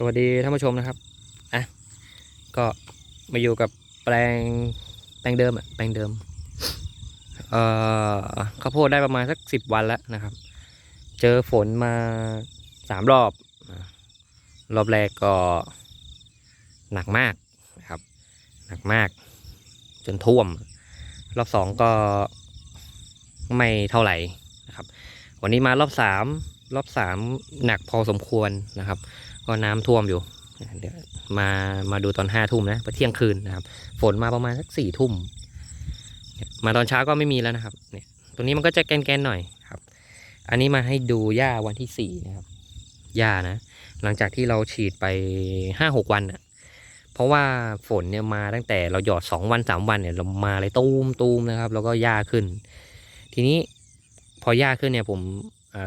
สวัสดีท่านผู้ชมนะครับอะก็มาอยู่กับแปลงแปลงเดิมอะแปลงเดิมเอ่อข้าวโพดได้ประมาณสักสิบวันแล้วนะครับ เจอฝนมาสามรอบ รอบแรกก็หนักมากนะครับ หนักมาก จนท่วม รอบสองก็ไม่เท่าไหร่นะครับ วันนี้มารอบสามรอบสามหนักพอสมควรนะครับ ก็น้ำท่วมอยู่เดี๋ยวมามาดูตอนห้าทุ่มนะเที่ยงคืนนะครับ ฝนมาประมาณสักสี่ทุ่มมาตอนเช้าก็ไม่มีแล้วนะครับ เนี่ยตัวนี้มันก็จะแกนๆหน่อยครับ อันนี้มาให้ดูหญ้าวันที่สี่นะครับหญ้านะ หลังจากที่เราฉีดไปห้าหกวันอะ เพราะว่าฝนเนี่ยมาตั้งแต่เราหยอดสองวันสามวันเนี่ยเรามาเลยตูมตูมนะครับ แล้วก็หญ้าขึ้น ทีนี้พอหญ้าขึ้นเนี่ยผม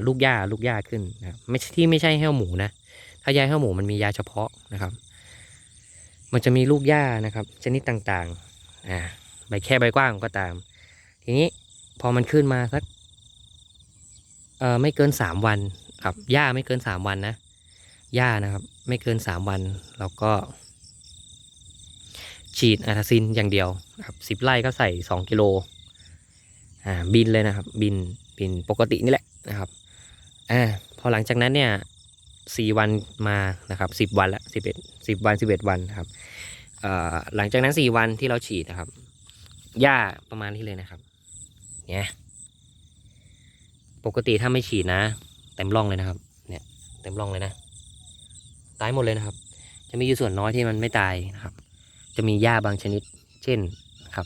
ลูกหญ้าลูกหญ้าขึ้นนะไม่ที่ไม่ใช่แห้วหมูนะ ถ้ายาข้าวหมูมันมียาเฉพาะนะครับ มันจะมีลูกหญ้านะครับ ชนิดต่างๆอ่าใบแค่ใบกว้างก็ตาม ทีนี้พอมันขึ้นมาสักเอ่อไม่เกินสามวันครับหญ้าไม่เกินสามวันนะหญ้านะครับ ไม่เกินสามวันเราก็ ฉีดอาทาซินอย่างเดียวครับสิบไร่ก็ใส่สองกิโลอ่าบินเลยนะครับ บินบินปกตินี่แหละนะครับอ่าพอหลังจากนั้นเนี่ย สี่วันมานะครับสิบวันละสิบเอ็ดสิบวันสิบเอ็ดวันนะครับหลังจากนั้นสี่วันที่เราฉีดนะครับหญ้าประมาณนี้เลยนะครับเนี่ยปกติถ้าไม่ฉีดนะเต็มร่องเลยนะครับ เนี่ยเต็มร่องเลยนะตายหมดเลยนะครับ จะมีอยู่ส่วนน้อยที่มันไม่ตายนะครับ จะมีหญ้าบางชนิด เช่นนะครับ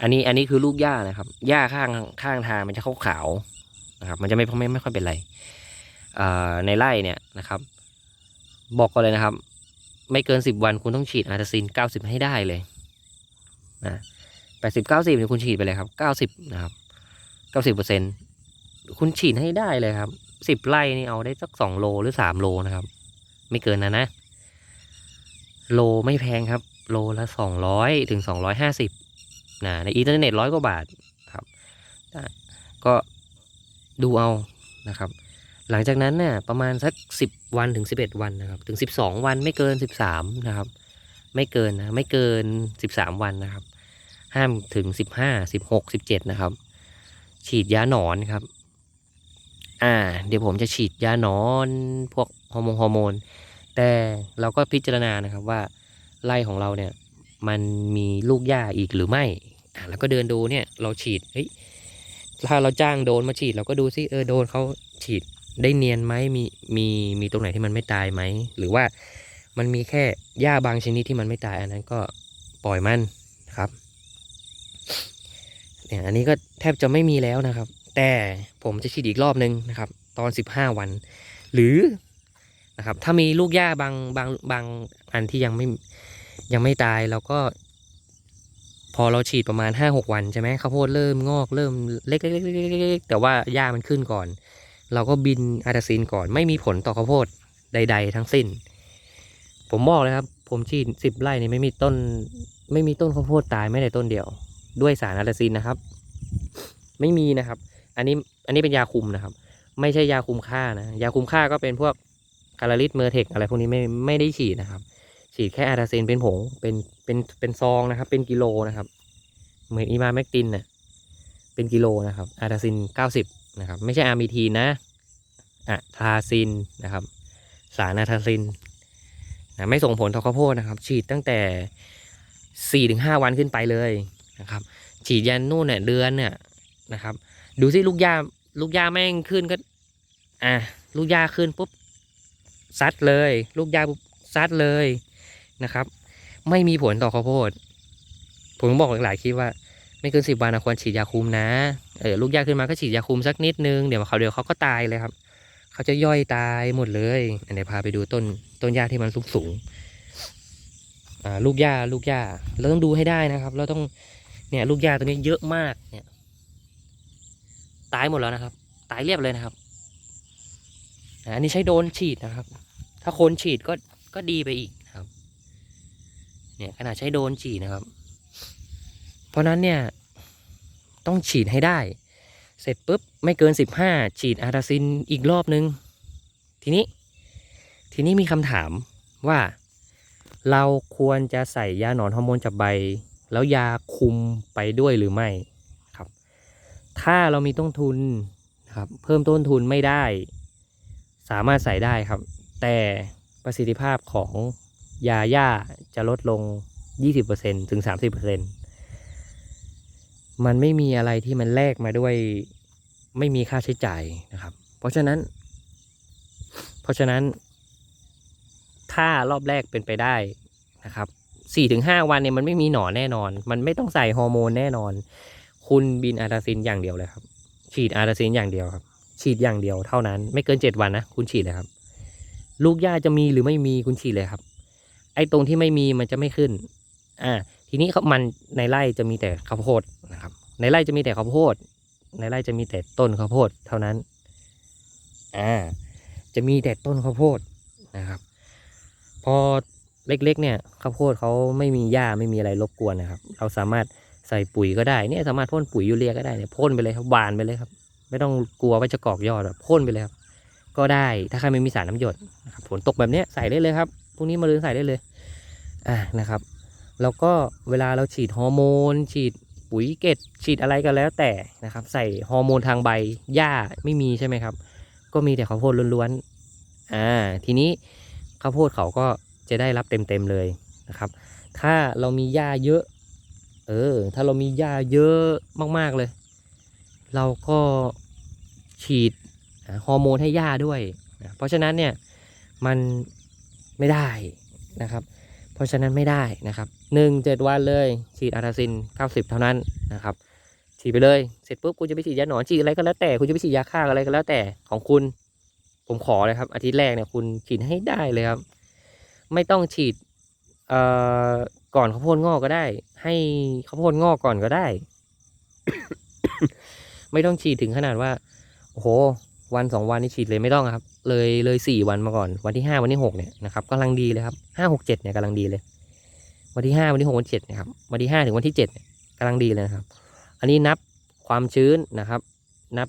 อันนี้อันนี้คือลูกหญ้านะครับหญ้าข้างข้างทางมันจะขาวๆนะครับ มันจะไม่ไม่ไม่ค่อยเป็นไร ในไร่เนี่ยนะครับ บอกก่อนเลยนะครับ ไม่เกินสิบวันคุณต้องฉีดอาร์ตาซินเก้าสิบให้ได้เลยนะแปดสิบเก้าสิบเนี่ยคุณฉีดไปเลยครับเก้าสิบนะครับเก้าสิบเปอร์เซ็นคุณฉีดให้ได้เลยครับสิบไร่นี่เอาได้สักสองโลหรือสามโลนะครับ ไม่เกินนะนะ โลไม่แพงครับ โลละสองร้อยถึงสองร้อยห้าสิบนะในอินเทอร์เน็ตร้อยกว่าบาทครับ ก็ดูเอานะครับ หลังจากนั้นเนี่ยประมาณสักสิบวันถึงสิบเอ็ดวันนะครับ ถึงสิบสองวันไม่เกินสิบสามนะครับ ไม่เกินนะไม่เกินสิบสามวันนะครับ ห้ามถึงสิบห้าสิบหกสิบเจ็ดนะครับ ฉีดยาหนอนครับ อ่า เดี๋ยวผมจะฉีดยาหนอนพวกฮอร์โมนฮอร์โมนแต่เราก็พิจารณานะครับว่าไร่ของเราเนี่ย มันมีลูกหญ้าอีกหรือไม่อ่าแล้วก็เดินดูเนี่ยเราฉีดเฮ้ยถ้าเราจ้างโดนมาฉีดเราก็ดูซิเออโดนเขาฉีด ได้เนียนไหมมีมีมีตรงไหนที่มันไม่ตายไหม หรือว่ามันมีแค่หญ้าบางชนิดที่มันไม่ตายอันนั้นก็ปล่อยมันครับเนี่ยอันนี้ก็แทบจะไม่มีแล้วนะครับ แต่ผมจะฉีดอีกรอบนึงนะครับ ตอน 15 วัน หรือนะครับถ้ามีลูกหญ้าบางบางบางอันที่ยังไม่ยังไม่ตายเราก็ พอเราฉีดประมาณ 5-6 วันใช่ไหมข้าวโพดเริ่มงอกเริ่มเล็กๆๆๆๆแต่ว่าหญ้ามันขึ้นก่อน เราก็บินอาร์ตาซินก่อนไม่มีผลต่อข้าวโพดใด ๆ ทั้งสิ้น ผมบอกเลยครับ ผมฉีดสิบไร่นี่ไม่มีต้น ไม่มีต้นข้าวโพดตายไม่ได้ต้นเดียว ด้วยสารอาร์ตาซินนะครับ ไม่มีนะครับ อันนี้อันนี้เป็นยาคุมนะครับ ไม่ใช่ยาคุมค่านะยาคุมค่าก็เป็นพวกคาราลิสเมอร์เทคอะไรพวกนี้ไม่ไม่ได้ฉีดนะครับ ฉีดแค่อาร์ตาซินเป็นผงเป็นเป็นเป็นซองนะครับ เป็นกิโลนะครับ เหมือนอีมาแมกตินนะเป็นกิโลนะครับอาร์ตาซินเก้าสิบ นะครับ ไม่ใช่อาร์มีทีนะอะทาซินนะครับ สารอาทาซินนะไม่ส่งผลต่อข้าวโพดนะครับ ฉีดตั้งแต่สี่ถึงห้าวันขึ้นไปเลยนะครับ ฉีดยันนู่นเนี่ยเดือนเนี่ยนะครับ ดูสิลูกหญ้าลูกหญ้าแม่งขึ้นก็อะลูกหญ้าขึ้นปุ๊บซัดเลย ลูกหญ้าปุ๊บซัดเลยนะครับ ไม่มีผลต่อข้าวโพดผมบอกหลายๆคลิปว่า ไม่เกินสิบวันนะควรฉีดยาคุมนะเออลูกยาขึ้นมาก็ฉีดยาคุมสักนิดนึงเดี๋ยวเขาเดี๋ยวเขาก็ตายเลยครับ เขาจะย่อยตายหมดเลยอันนี้พาไปดูต้นต้นหญ้าที่มันสูงสูงอ่าลูกหญ้าลูกหญ้าเราต้องดูให้ได้นะครับ เราต้องเนี่ยลูกหญ้าตัวนี้เยอะมากเนี่ย ตายหมดแล้วนะครับ ตายเรียบเลยนะครับอันนี้ใช้โดนฉีดนะครับ ถ้าคนฉีดก็ก็ดีไปอีกนะครับ เนี่ยขนาดใช้โดนฉีดนะครับ ราะนั้นเนี่ยต้องฉีดให้ได้ เสร็จปุ๊บไม่เกินสิบห้าฉีดอาราซินอีกรอบนึง ทีนี้ ทีนี้มีคำถามว่า เราควรจะใส่ยาหนอนฮอร์โมนจับใบ แล้วยาคุมไปด้วยหรือไม่ครับ ถ้าเรามีต้นทุนครับเพิ่มต้นทุนไม่ได้ สามารถใส่ได้ครับ แต่ประสิทธิภาพของยาย่าจะลดลง 20%ถึง 30% มันไม่มีอะไรที่มันแลกมาด้วย ไม่มีค่าใช้จ่ายนะครับ เพราะฉะนั้น เพราะฉะนั้น ถ้ารอบแรกเป็นไปได้นะครับสี่ถึงห้าวันเนี่ยมันไม่มีหนอนแน่นอน มันไม่ต้องใส่ฮอร์โมนแน่นอน คุณบินอาร์ตาซินอย่างเดียวเลยครับ ฉีดอาร์ตาซินอย่างเดียวครับ ฉีดอย่างเดียวเท่านั้น ไม่เกินเจ็ดวันนะคุณฉีดเลยครับ ลูกหญ้าจะมีหรือไม่มีคุณฉีดเลยครับ ไอ้ตรงที่ไม่มีมันจะไม่ขึ้น อ่า ทีนี้เขามันในไร่จะมีแต่ข้าวโพดนะครับ ในไร่จะมีแต่ข้าวโพด ในไร่จะมีแต่ต้นข้าวโพดเท่านั้น อ่า จะมีแต่ต้นข้าวโพดนะครับ พอเล็กๆ เนี่ยข้าวโพดเขาไม่มีหญ้าไม่มีอะไรรบกวนนะครับ เราสามารถใส่ปุ๋ยก็ได้เนี่ยสามารถพ่นปุ๋ยยูเรียก็ได้เนี่ยพ่นไปเลยครับบานไปเลยครับ ไม่ต้องกลัวว่าจะกอกยอดแบบพ่นไปเลยครับ ก็ได้ถ้าใครไม่มีสารน้ำหยดนะครับฝนตกแบบเนี้ยใส่ได้เลยครับพรุ่งนี้มาลืนใส่ได้เลย อ่านะครับ แล้วก็เวลาเราฉีดฮอร์โมน ฉีดปุ๋ยเกตฉีดอะไรก็แล้วแต่นะครับ ใส่ฮอร์โมนทางใบหญ้าไม่มีใช่ไหมครับ ก็มีแต่ข้าวโพดล้วนๆอ่าทีนี้ข้าวโพดเขาก็จะได้รับเต็มๆเลยนะครับ ถ้าเรามีหญ้าเยอะ เออ ถ้าเรามีหญ้าเยอะมากๆเลย เราก็ฉีดฮอร์โมนให้หญ้าด้วยนะเพราะฉะนั้นเนี่ยมันไม่ได้นะครับ เพราะฉะนั้นไม่ได้นะครับ หนึ่งเจ็ดวันเลยฉีดอาราซินเก้าสิบเท่านั้นนะครับฉีดไปเลยเสร็จปุ๊บคุณจะไปฉีดยาหนอนฉีดอะไรก็แล้วแต่คุณจะไปฉีดยาฆ่าอะไรก็แล้วแต่ของคุณ ผมขอเลยครับ อาทิตย์แรกเนี่ยคุณฉีดให้ได้เลยครับ ไม่ต้องฉีดเอ่อก่อนข้าวโพดงอกก็ได้ ให้ข้าวโพดงอกก่อนก็ได้ ไม่ต้องฉีดถึงขนาดว่าโอ้โห วันสองวันนี้ฉีดเลยไม่ต้องครับ เลยเลยสี่วันมาก่อน วันที่ห้าวันที่หกเนี่ยนะครับกำลังดีเลยครับห้าหกเจ็ดเนี่ยกำลังดีเลย วันที่ห้าวันที่หกวันที่เจ็ดนะครับวันที่ห้าถึงวันที่เจ็ดกำลังดีเลยนะครับ อันนี้นับความชื้นนะครับ นับ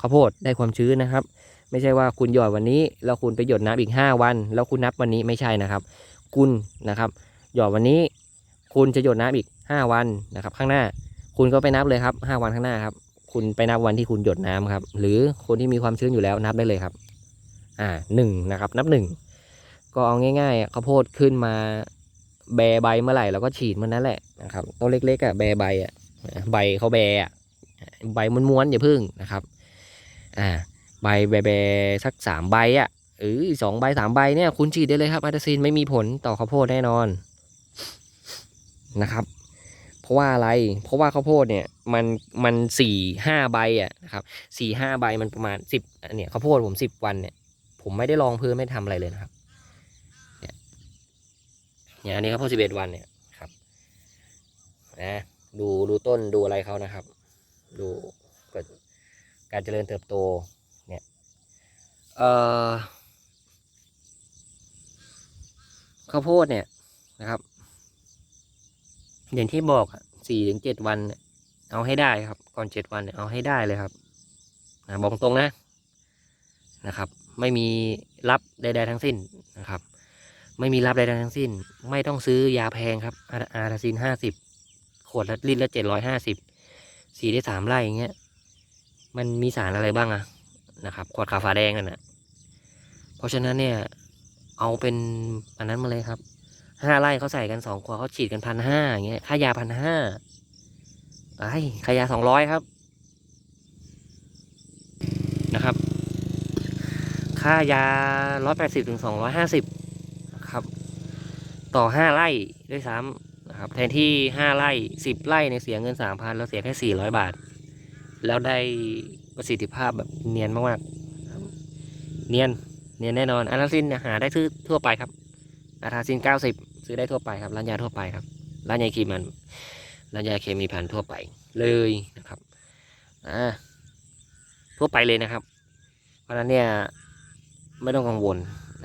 ข้าวโพดได้ความชื้นนะครับ ไม่ใช่ว่าคุณหยอดวันนี้ แล้วคุณไปหยดน้ำอีกห้าวัน แล้วคุณนับวันนี้ไม่ใช่นะครับ คุณนะครับ หยอดวันนี้ คุณจะหยดน้ำอีกห้าวันนะครับ ข้างหน้า คุณก็ไปนับเลยครับห้าวันข้างหน้าครับ คุณไปนับวันที่คุณหยดน้ำครับ หรือคนที่มีความชื้นอยู่แล้วนับได้เลยครับ อ่าหนึ่งนะครับ นับหนึ่งก็เอาง่ายๆข้าวโพดขึ้นมา แบใบเมื่อไหร่เราก็ฉีดมันนั่นแหละนะครับต้นเล็กๆอะแบใบอะใบเขาแบอะใบม้วนๆอย่าพึ่งนะครับอ่าใบแบแบสักสามใบอะเออสองใบสามใบเนี่ยคุณฉีดได้เลยครับอาตาซินไม่มีผลต่อข้าวโพดแน่นอนนะครับ เพราะว่าอะไรเพราะว่าข้าวโพดเนี่ยมันมันสี่ห้าใบอะนะครับสี่ห้าใบมันประมาณสิบเนี่ยข้าวโพดผมสิบวันเนี่ยผมไม่ได้ลองพื้นไม่ทำอะไรเลยนะครับ เนี่ยอันนี้ข้าวโพดสิบเอ็ดวันเนี่ยครับนะดูดูต้นดูอะไรเขานะครับ ดูกการเจริญเติบโตเนี่ยเอ่อข้าวโพดเนี่ยนะครับอย่างที่บอกสี่ถึงเจ็ดวันเอาให้ได้ครับ ก่อนเจ็ดวันเอาให้ได้เลยครับนะบอกตรงนะนะครับ ไม่มีรับใดๆทั้งสิ้นนะครับ ไม่มีรับใดทั้งสิ้น ไม่ต้องซื้อยาแพงครับ อาราซินห้าสิบขวดละลิตรละเจ็ดร้อยห้าสิบสีได้สามไร่อย่างเงี้ย มันมีสารอะไรบ้างอะนะครับขวดขาวฟ้าแดงนั่นนะเพราะฉะนั้นเนี่ย เอาเป็นอันนั้นมาเลยครับห้าไร่เขาใส่กันสองขวดเขาฉีดกันพันห้าอย่างเงี้ยค่ายาพันห้าไอ้ค่ายาสองร้อยครับ นะครับ ค่ายาร้อยแปดสิบถึงสองร้อยห้าสิบ ครับ ต่อห้าไร่ด้วยซ้ำนะครับ แทนที่ห้าไร่สิบไร่เนี่ยเสียเงินสามพันเราเสียแค่สี่ร้อยบาท แล้วได้ประสิทธิภาพแบบเนียนมากๆเนียนเนียนแน่นอนอาราซินหาได้ทั่วทั่วไปครับ อาราซินเก้าสิบซื้อได้ทั่วไปครับร้านยาทั่วไปครับร้านยาเคมีมันร้านยาเคมีพันทั่วไปเลยนะครับอ่าทั่วไปเลยนะครับ เพราะฉะนั้นเนี่ยไม่ต้องกังวล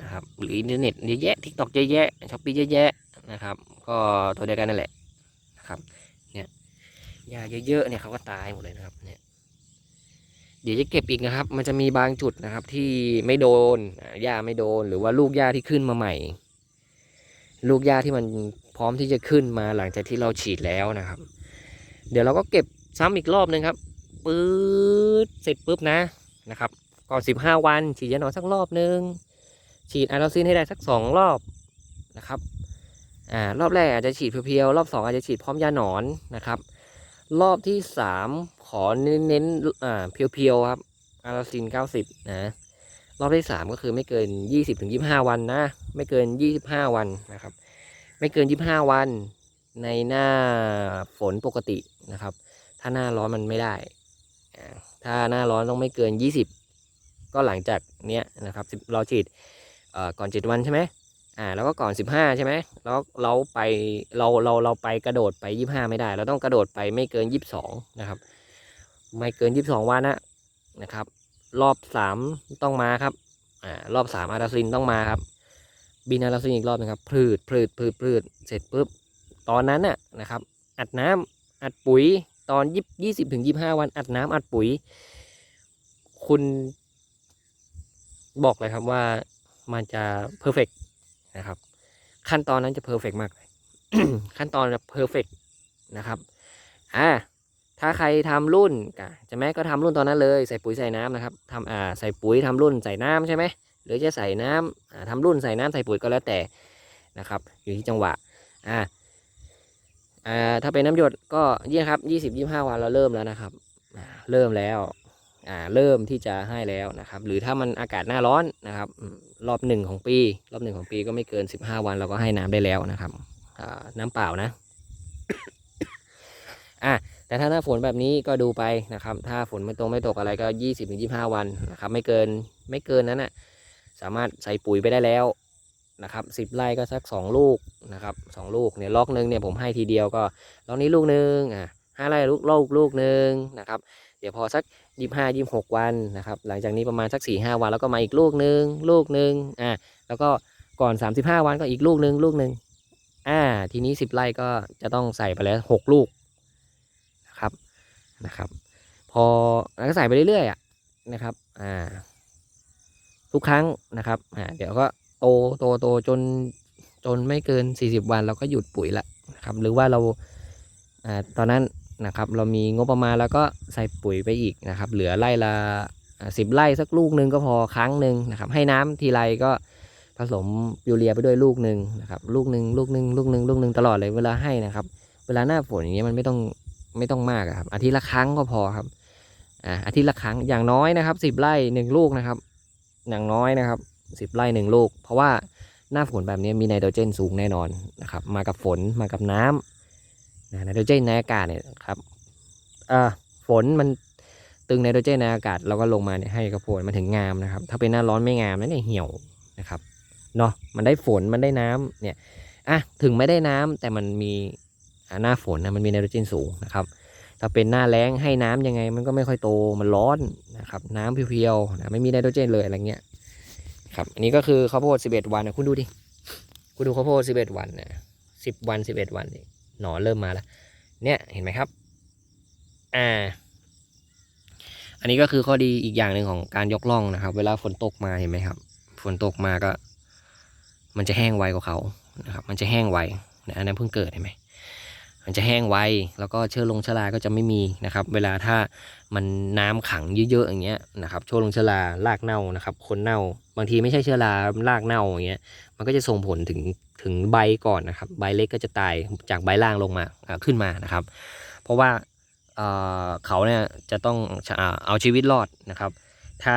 นะครับหรืออินเทอร์เน็ตเยอะแยะทิกตอกเยอะแยะช้อปปี้เยอะแยะนะครับ ก็ตัวเดียวกันนั่นแหละนะครับเนี่ยยาเยอะๆเนี่ยเขาก็ตายหมดเลยนะครับเนี่ยเดี๋ยวจะเก็บอีกนะครับ มันจะมีบางจุดนะครับ ที่ไม่โดนอ่าหญ้าไม่โดน หรือว่าลูกหญ้าที่ขึ้นมาใหม่ ลูกหญ้าที่มันพร้อมที่จะขึ้นมาหลังจากที่เราฉีดแล้วนะครับ เดี๋ยวเราก็เก็บซ้ำอีกรอบหนึ่งครับปื๊ดเสร็จปุ๊บนะนะครับก่อน15 วันฉีดยาหนอนสักรอบหนึ่ง ฉีดอาราซินให้ได้สักสองรอบนะครับอ่ารอบแรกอาจจะฉีดเพียวๆรอบสองอาจจะฉีดพร้อมยาหนอนนะครับ รอบที่สามขอเน้นๆอ่าเพียวๆครับอาราซิน90นะรอบที่สามก็คือไม่เกิน20ถึง25วันนะ ไม่เกิน25วันนะครับ ไม่เกิน25วันในหน้าฝนปกตินะครับ ถ้าหน้าร้อนมันไม่ได้ ถ้าหน้าร้อนต้องไม่เกิน20ก็หลังจากเนี้ยนะครับเราฉีด เอ่อก่อน7วันใช่ไหมอ่าแล้วก็ก่อน15ใช่ไหมแล้วเราไปเราเราเราไปกระโดดไป25ไม่ได้ เราต้องกระโดดไปไม่เกิน22นะครับ ไม่เกิน22วันนะนะครับ รอบ3ต้องมาครับอ่ารอบ3อาราซินต้องมาครับ บินอาราซินอีกรอบนะครับพืดพืดพืดพืดเสร็จปุ๊บตอนนั้นน่ะนะครับ อัดน้ำอัดปุ๋ยตอนยี่ยี่สิบถึงยี่ห้าวัน อัดน้ำอัดปุ๋ย คุณบอกเลยครับว่า มันจะเพอร์เฟกนะครับ ขั้นตอนนั้นจะเพอร์เฟกมากเลยขั้นตอนจะเพอร์เฟกนะครับอ่าถ้าใครทำรุ่นกะจะแม้ก็ทำรุ่นตอนนั้นเลย ใส่ปุ๋ยใส่น้ำนะครับทำอ่าใส่ปุ๋ยทำรุ่นใส่น้ำใช่ไหมหรือจะใส่น้ำอ่าทำรุ่นใส่น้ำใส่ปุ๋ยก็แล้วแต่นะครับ อยู่ที่จังหวะอ่าอ่าถ้าเป็นน้ำหยดก็ยี่ครับยี่สิบยี่ห้าวันเราเริ่มแล้วนะครับเริ่มแล้วอ่าเริ่มที่จะให้แล้วนะครับ หรือถ้ามันอากาศหน้าร้อนนะครับ รอบหนึ่งของปี รอบหนึ่งของปีก็ไม่เกินสิบห้าวันเราก็ให้น้ำได้แล้วนะครับน้ำเปล่านะอะแต่ถ้าหน้าฝนแบบนี้ก็ดูไปนะครับ ถ้าฝนไม่ตรงไม่ตกอะไรก็ยี่สิบถึงยี่ห้าวันนะครับไม่เกินไม่เกินนั้นนะสามารถใส่ปุ๋ยไปได้แล้วนะครับสิบไร่ก็สักสองลูกนะครับสองลูกเนี่ยล็อกหนึ่งเนี่ยผมให้ทีเดียวก็ล็อกนี้ลูกหนึ่งอะ ห้าไร่ลูกลูกลูกหนึ่งนะครับเดี๋ยวพอสักยี่ห้ายี่หกวันนะครับหลังจากนี้ประมาณสักสี่ห้าวันแล้วก็มาอีกลูกหนึ่งลูกหนึ่งอะแล้วก็ก่อนสามสิบห้าวันก็อีกลูกหนึ่งลูกหนึ่งอ่าทีนี้สิบไร่ก็จะต้องใส่ไปแล้วหกลูกนะครับนะครับพอแล้วก็ใส่ไปเรื่อยๆอะนะครับอ่าทุกครั้งนะครับอ่าเดี๋ยวก็โตโตโตจนจนไม่เกิน 40 วันเราก็หยุดปุ๋ยละนะครับหรือว่าเราอ่าตอนนั้น นะครับ เรามีงบประมาณแล้วก็ใส่ปุ๋ยไปอีกนะครับ เหลือไร่ละสิบไร่สักลูกหนึ่งก็พอครั้งหนึ่งนะครับ ให้น้ำทีไรก็ผสมยูเรียไปด้วยลูกหนึ่งนะครับ ลูกหนึ่งลูกหนึ่งลูกหนึ่งลูกหนึ่งตลอดเลยเวลาให้นะครับ เวลาหน้าฝนอย่างเงี้ยมันไม่ต้องไม่ต้องมากครับอาทิตย์ละครั้งก็พอครับอ่าอาทิตย์ละครั้งอย่างน้อยนะครับสิบไร่หนึ่งลูกนะครับ อย่างน้อยนะครับสิบไร่หนึ่งลูก เพราะว่าหน้าฝนแบบนี้มีไนโตรเจนสูงแน่นอนนะครับ มากับฝนมากับน้ำ นะไนโตรเจนในอากาศเนี่ยครับอ่าฝนมันตึงไนโตรเจนในอากาศเราก็ลงมาเนี่ยให้กระโพดมันถึงงามนะครับ ถ้าเป็นหน้าร้อนไม่งามนั่นเนี่ยเหี่ยวนะครับเนาะมันได้ฝนมันได้น้ำเนี่ยอะถึงไม่ได้น้ำแต่มันมีหน้าฝนนะมันมีไนโตรเจนสูงนะครับ ถ้าเป็นหน้าแล้งให้น้ำยังไง มันก็ไม่ค่อยโตมันร้อนนะครับ น้ำเพียวๆนะไม่มีไนโตรเจนเลยอะไรเงี้ยครับอันนี้ก็คือข้าวโพดสิบเอ็ดวันนะคุณดูดิคุณดูข้าวโพดสิบเอ็ดวันนะสิบวันสิบเอ็ดวันนี่ หนอนเริ่มมาแล้ว เนี่ยเห็นไหมครับ อ่า อันนี้ก็คือข้อดีอีกอย่างหนึ่งของการยกล่องนะครับ เวลาฝนตกมาเห็นไหมครับ ฝนตกมาก็ มันจะแห้งไวกว่าเขานะครับ มันจะแห้งไวนะอันนั้นเพิ่งเกิดเห็นไหม มันจะแห้งไวแล้วก็เชื้อลงชื้อราก็จะไม่มีนะครับ เวลาถ้ามันน้ำขังเยอะๆอย่างเงี้ยนะครับเชื้อลงชื้อรารากเน่านะครับคนเน่า บางทีไม่ใช่เชื้อรารากเน่าอย่างเงี้ยมันก็จะส่งผลถึงถึงใบก่อนนะครับ ใบเล็กก็จะตายจากใบล่างลงมาขึ้นมานะครับ เพราะว่าเเขาเนี่ยจะต้องเอาชีวิตรอดนะครับ ถ้า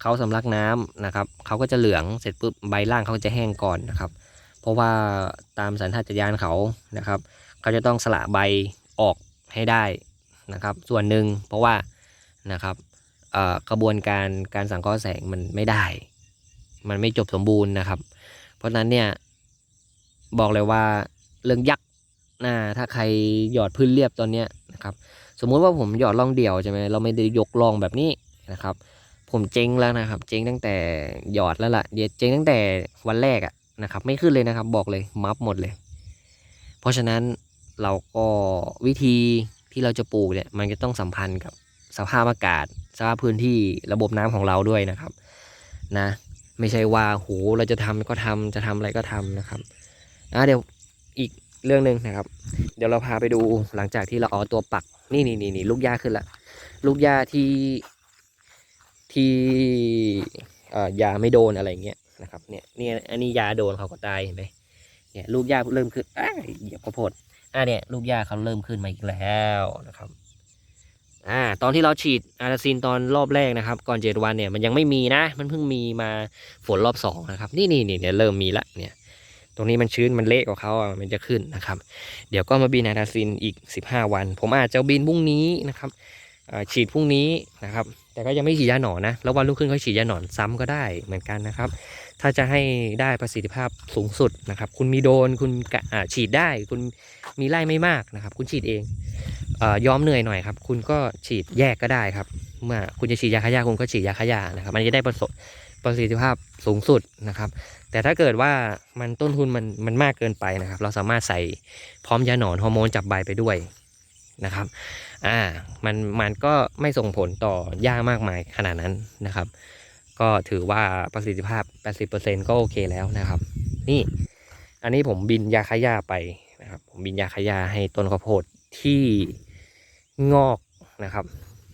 เขาสำลักน้ำนะครับเขาก็จะเหลืองเสร็จปุ๊บใบล่างเขาจะแห้งก่อนนะครับ เพราะว่าตามสัญชาตญาณเขานะครับ เขาจะต้องสละใบออกให้ได้นะครับ ส่วนหนึ่งเพราะว่านะครับกระบวนการการสังเคราะห์แสงมันไม่ได้ มันไม่จบสมบูรณ์นะครับ เพราะฉะนั้นเนี่ยบอกเลยว่าเรื่องยักษ์นะถ้าใครหยอดพื้นเรียบตอนเนี้ยนะครับสมมุติว่าผมหยอดล่องเดี่ยวใช่ไหมเราไม่ได้ยกลองแบบนี้นะครับ ผมเจ๊งแล้วนะครับ เจ๊งตั้งแต่หยอดแล้วล่ะเดี๋ยวเจ๊งตั้งแต่วันแรกอะนะครับ ไม่ขึ้นเลยนะครับ บอกเลยมัฟหมดเลย เพราะฉะนั้น เราก็วิธีที่เราจะปลูกเนี่ยมันจะต้องสัมพันธ์กับสภาพอากาศ สภาพพื้นที่ระบบน้ำของเราด้วยนะครับนะไม่ใช่ว่าโหเราจะทำก็ทำจะทำอะไรก็ทำนะครับอะเดี๋ยวอีกเรื่องหนึ่งนะครับ เดี๋ยวเราพาไปดูหลังจากที่เราเอาตัวปักนี่นี่นี่นี่ลูกหญ้าขึ้นละลูกหญ้าที่ที่เอ่อยาไม่โดนอะไรเงี้ยนะครับเนี่ยเนี่ยอันนี้ยาโดนเขาก็ตายเห็นไหมเนี่ยลูกหญ้าเริ่มขึ้นอ้าเหยียบข้าวโพด อ่าเนี่ยลูกหญ้าเขาเริ่มขึ้นมาอีกแล้วนะครับอ่าตอนที่เราฉีดอาราซินตอนรอบแรกนะครับ ก่อนเจ็ดวันเนี่ยมันยังไม่มีนะ มันเพิ่งมีมาฝนรอบสองนะครับ นี่นี่นี่เนี่ยเริ่มมีละเนี่ย ตรงนี้มันชื้นมันเละกว่าเขาอะมันจะขึ้นนะครับ เดี๋ยวก็มาบินอาราซินอีก 15 วัน ผมอาจจะบินพรุ่งนี้นะครับอ่าฉีดพรุ่งนี้นะครับ แต่ก็ยังไม่ฉีดยาหนอนนะ แล้ววันรุ่งขึ้นก็ฉีดยาหนอนซ้ำก็ได้เหมือนกันนะครับ ถ้าจะให้ได้ประสิทธิภาพสูงสุดนะครับ คุณมีโดนคุณฉีดได้ คุณมีไร่ไม่มากนะครับ คุณฉีดเองอยอมเหนื่อยหน่อยครับ คุณก็ฉีดแยกก็ได้ครับ เมื่อคุณจะฉีดยาฆ่าหญ้าคุณก็ฉีดยาฆ่าหญ้านะครับมันจะได้ประสบประสิทธิภาพสูงสุดนะครับ แต่ถ้าเกิดว่ามันต้นทุนมันมันมากเกินไปนะครับ เราสามารถใส่พร้อมยาหนอนฮอร์โมนจับใบไปด้วยนะครับ อ่ามันมันก็ไม่ส่งผลต่อหญ้ามากมายขนาดนั้นนะครับ ก็ถือว่าประสิทธิภาพ 80%ก็โอเคแล้วนะครับ นี่อันนี้ผมบินยาฆ่าไปนะครับ ผมบินยาฆ่าให้ต้นข้าวโพดที่งอกนะครับ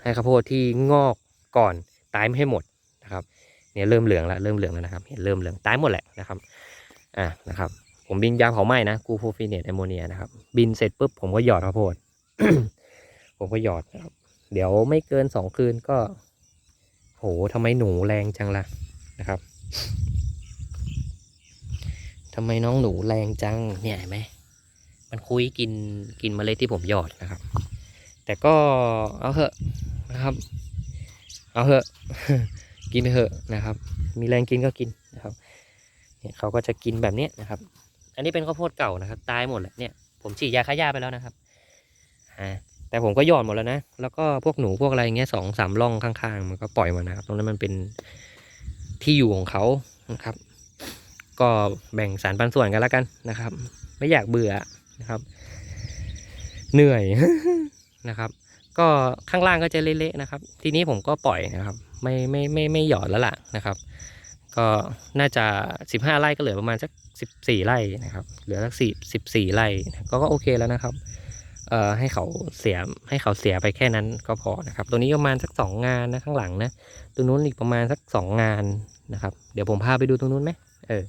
ให้ข้าวโพดที่งอกก่อนตายไม่ให้หมดนะครับเนี่ยเริ่มเหลืองแล้วเริ่มเหลืองแล้วนะครับเห็นเริ่มเหลืองตายหมดแหละนะครับอ่านะครับ ผมบินยาเผาไหม้นะกูโฟฟิเนตแอมโมเนียนะครับ บินเสร็จปุ๊บผมก็หยอดข้าวโพด ผมก็หยอดนะครับ เดี๋ยวไม่เกินสองคืนก็โหทำไมหนูแรงจังล่ะนะครับทำไมน้องหนูแรงจังเนี่ยเห็นไหมมันคุยกินกินเมล็ดที่ผมหยอดนะครับ แต่ก็เอาเถอะนะครับ เอาเถอะ กินเถอะนะครับ มีแรงกินก็กินนะครับ เนี่ยเขาก็จะกินแบบเนี้ยนะครับ อันนี้เป็นข้าวโพดเก่านะครับ ตายหมดแล้วเนี่ยผมฉีดยาฆ่าหญ้าไปแล้วนะครับอ่า แต่ผมก็หยอดหมดแล้วนะ แล้วก็พวกหนูพวกอะไรเงี้ยสองสามร่องข้างๆ มันก็ปล่อยมานะครับ ตรงนั้นมันเป็นที่อยู่ของเขานะครับ ก็แบ่งสารปันส่วนกันแล้วกันนะครับ ไม่อยากเบื่อนะครับ เหนื่อยนะครับ ก็ข้างล่างก็จะเละๆนะครับ ทีนี้ผมก็ปล่อยนะครับ ไม่ไม่ไม่ไม่หยอดแล้วล่ะนะครับ ก็น่าจะ15ไร่ก็เหลือประมาณสัก14ไร่นะครับ เหลือสัก4 14ไร่นะก็ก็โอเคแล้วนะครับ เอ่อให้เขาเสียให้เขาเสียไปแค่นั้นก็พอนะครับ ตัวนี้ประมาณสัก 2 งานนะข้างหลังนะตัวนู้นอีกประมาณสัก 2 งานนะครับ เดี๋ยวผมพาไปดูตรงนู้นไหมเออ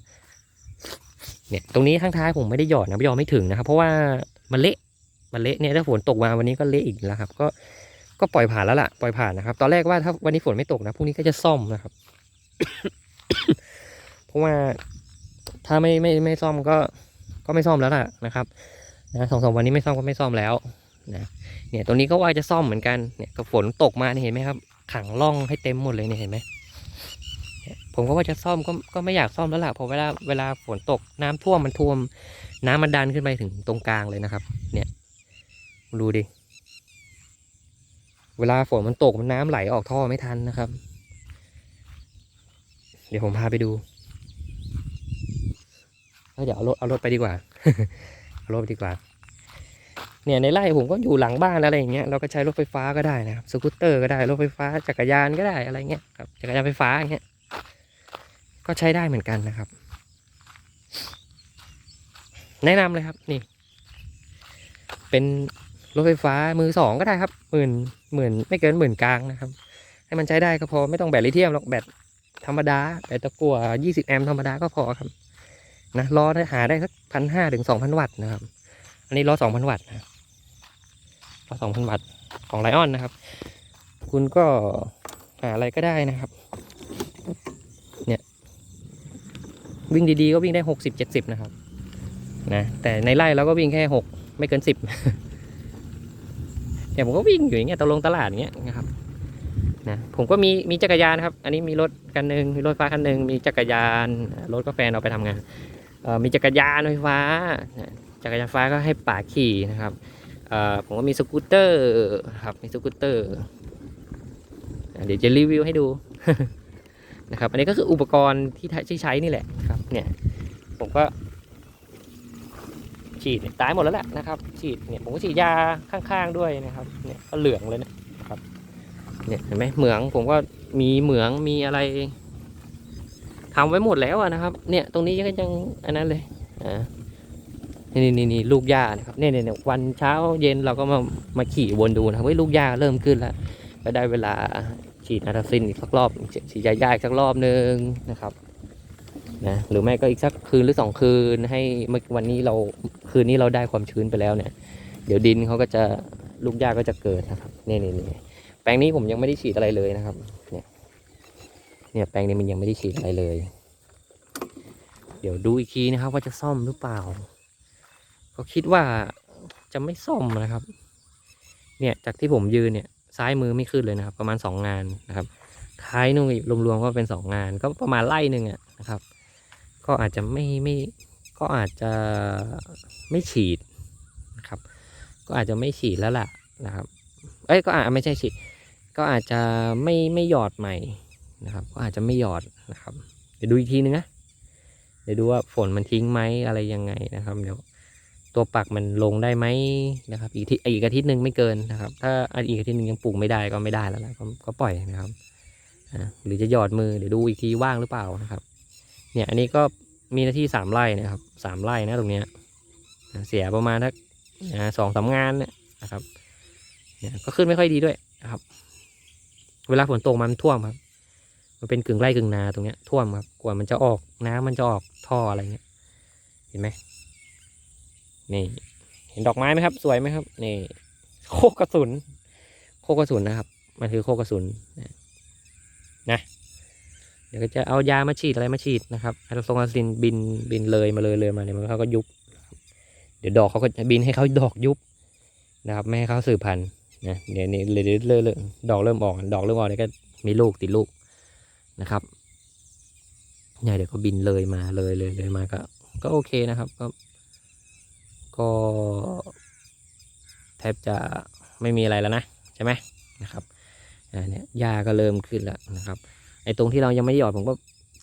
เนี่ยตรงนี้ข้างท้ายผมไม่ได้หยอดนะหยอดไม่ถึงนะครับ เพราะว่ามันเละมันเละเนี่ยถ้าฝนตกมาวันนี้ก็เละอีกแล้วครับ ก็ก็ปล่อยผ่านแล้วล่ะปล่อยผ่านนะครับ ตอนแรกว่าถ้าวันนี้ฝนไม่ตกนะพรุ่งนี้ก็จะซ่อมนะครับ เพราะว่าถ้าไม่ไม่ไม่ซ่อมก็ก็ไม่ซ่อมแล้วล่ะนะครับ นะสองสามวันนี้ไม่ซ่อมก็ไม่ซ่อมแล้วนะเนี่ยตรงนี้ก็ว่าจะซ่อมเหมือนกันเนี่ยก็ฝนตกมาเห็นไหมครับ ขังร่องให้เต็มหมดเลยเนี่ยเห็นไหมผมก็ว่าจะซ่อมก็ก็ไม่อยากซ่อมแล้วล่ะเพราะเวลาเวลาฝนตกน้ำท่วมมันท่วม น้ำมันดันขึ้นไปถึงตรงกลางเลยนะครับ เนี่ยดูดิเวลาฝนมันตกมันน้ำไหลออกท่อไม่ทันนะครับ เดี๋ยวผมพาไปดูเอ้ยเดี๋ยวเอารถเอารถไปดีกว่า รถไปดีกว่าเนี่ยในไร่ผมก็อยู่หลังบ้านอะไรอย่างเงี้ยเราก็ใช้รถไฟฟ้าก็ได้นะครับสกูตเตอร์ก็ได้รถไฟฟ้าจักรยานก็ได้อะไรเงี้ยครับจักรยานไฟฟ้าอย่างเงี้ยก็ใช้ได้เหมือนกันนะครับ แนะนำเลยครับนี่ เป็นรถไฟฟ้ามือสองก็ได้ครับหมื่นหมื่นไม่เกินหมื่นกลางนะครับ ให้มันใช้ได้ก็พอไม่ต้องแบตลิเธียมหรอกแบตธรรมดาแบตตะกั่ว20 แอมป์ธรรมดาก็พอครับ นะล้อได้หาได้สักพันห้าถึงสองพันวัตต์นะครับ อันนี้ล้อสองพันวัตต์นะล้อสองพันวัตต์ของไลออนนะครับ คุณก็หาอะไรก็ได้นะครับ เนี่ย วิ่งดีๆก็วิ่งได้หกสิบเจ็ดสิบนะครับ นะแต่ในไร่เราก็วิ่งแค่หกไม่เกินสิบเนี่ยผมก็วิ่งอยู่อย่างเงี้ยตะลงตลาดอย่างเงี้ยนะครับนะผมก็มีมีจักรยานครับ อันนี้มีรถคันหนึ่งมีรถไฟฟ้าคันหนึ่งมีจักรยาน รถก็แฟนเอาไปทำงาน มีจักรยานไฟฟ้า จักรยานไฟฟ้าก็ให้ป่าขี่นะครับผมก็มีสกูตเตอร์ครับมีสกูตเตอร์ เดี๋ยวจะรีวิวให้ดูนะครับอันนี้ก็คืออุปกรณ์ที่ใช้ที่ใช้นี่แหละครับเนี่ยผมก็ ฉีดตายหมดแล้วแหละนะครับ ฉีดเนี่ยผมก็ฉีดยาข้างๆด้วยนะครับเนี่ยก็เหลืองเลยนะครับเนี่ยเห็นไหมเหมืองผมก็มีเหมืองมีอะไร ทำไว้หมดแล้วอะนะครับ เนี่ยตรงนี้ก็ยังอันนั้นเลยอ่านี่นี่นี่ลูกหญ้านะครับเนี่ยเนี่ยวันเช้าเย็นเราก็มามาขี่วนดูนะครับเฮ้ยลูกหญ้าเริ่มขึ้นแล้วก็ได้เวลาฉีดนาทาซินอีกสักรอบฉีดยาหญ้าอีกสักรอบหนึ่งนะครับนะหรือไม่ก็อีกสักคืนหรือสองคืนให้เมื่อวันนี้เราคืนนี้เราได้ความชื้นไปแล้วเนี่ย เดี๋ยวดินเขาก็จะลูกหญ้าก็จะเกิดนะครับนี่นี่นี่แปลงนี้ผมยังไม่ได้ฉีดอะไรเลยนะครับ เนี่ย เนี่ยแปลงนี้มันยังไม่ได้ฉีดอะไรเลย เดี๋ยวดูอีกทีนะครับว่าจะซ่อมหรือเปล่า ก็คิดว่าจะไม่ซ่อมนะครับ เนี่ยจากที่ผมยืนเนี่ยซ้ายมือไม่ขึ้นเลยนะครับ ประมาณสองงานนะครับ ท้ายนู่นรวมๆก็เป็นสองงาน ก็ประมาณไล่หนึ่งอะนะครับ ก็อาจจะไม่ไม่ก็อาจจะไม่ฉีดนะครับ ก็อาจจะไม่ฉีดแล้วล่ะนะครับ เอ้ยก็อาจไม่ใช่ฉีด ก็อาจจะไม่ไม่หยอดใหม่ นะครับ ก็อาจจะไม่หยอดนะครับ เดี๋ยวดูอีกทีนึงนะ เดี๋ยวดูว่าฝนมันทิ้งไหมอะไรยังไงนะครับ เดี๋ยวตัวปักมันลงได้ไหมนะครับ อีกทีอีกอาทิตย์หนึ่งไม่เกินนะครับ ถ้าอีกอาทิตย์หนึ่งยังปลูกไม่ได้ก็ไม่ได้แล้วแหละก็ก็ปล่อยนะครับหรือจะหยอดมือเดี๋ยวดูอีกทีว่างหรือเปล่านะครับ เนี่ยอันนี้ก็มีหน้าที่สามไร่นะครับสามไร่นะตรงเนี้ยเสียประมาณทักสองสามงานเนี่ยนะครับเนี่ยก็ขึ้นไม่ค่อยดีด้วยนะครับ เวลาฝนตกมันท่วมครับ มันเป็นกึ่งไร่กึ่งนาตรงเนี้ยท่วมครับกว่ามันจะออกน้ำมันจะออกท่ออะไรเงี้ย เห็นไหมนี่ เห็นดอกไม้ไหมครับ สวยไหมครับ นี่ โคกกระสุน โคกกระสุนนะครับ มันคือโคกกระสุนนะเดี๋ยวก็จะเอายามาฉีดอะไรมาฉีดนะครับไฮโดรโซนซินบินบินเลยมาเลยเลยมาเนี่ยมันเขาก็ยุบ เดี๋ยวดอกเขาก็จะบินให้เขาดอกยุบนะครับไม่ให้เขาสืบพันธุ์นะเดี๋ยวนี้เลยเริ่มดอกเริ่มออก ดอกเริ่มออกเนี่ยก็มีลูกติดลูก นะครับเนี่ยเดี๋ยวก็บินเลยมาเลยเลยเลยมาก็ก็โอเคนะครับก็ก็แทบจะไม่มีอะไรแล้วนะใช่ไหมนะครับอ่าเนี่ยหญ้าก็เริ่มขึ้นแล้วนะครับไอ้ตรงที่เรายังไม่ได้หยอดผมก็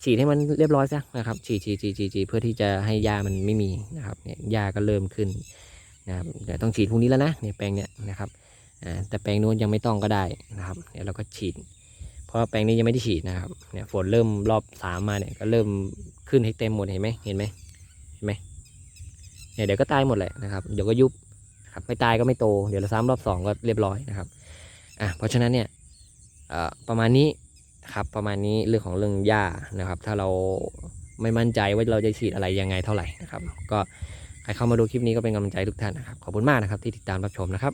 ฉีดให้มันเรียบร้อยซะนะครับฉีดฉีดฉีดฉีดเพื่อที่จะให้หญ้ามันไม่มีนะครับเนี่ยหญ้าก็เริ่มขึ้นนะครับเดี๋ยวต้องฉีดพรุ่งนี้แล้วนะเนี่ยแปลงเนี่ยนะครับอ่าแต่แปลงนู้นยังไม่ต้องก็ได้นะครับเดี๋ยวเราก็ฉีด ราะแปลงนี้ยังไม่ได้ฉีดนะครับเนี่ยฝนเริ่มรอบสามมาเนี่ยก็เริ่มขึ้นให้เต็มหมดเห็นไหมเห็นไหมเห็นไหมเนี่ยเดี๋ยวก็ตายหมดแหละนะครับเดี๋ยวก็ยุบครับไม่ตายก็ไม่โตเดี๋ยวเราซ้ำรอบสองก็เรียบร้อยนะครับอะเพราะฉะนั้นเนี่ยเอ่อประมาณนี้ครับประมาณนี้เรื่องของเรื่องหญ้านะครับ ถ้าเราไม่มั่นใจว่าเราจะฉีดอะไรยังไงเท่าไหร่นะครับ ก็ใครเข้ามาดูคลิปนี้ก็เป็นกำลังใจทุกท่านนะครับ ขอบคุณมากนะครับที่ติดตามรับชมนะครับ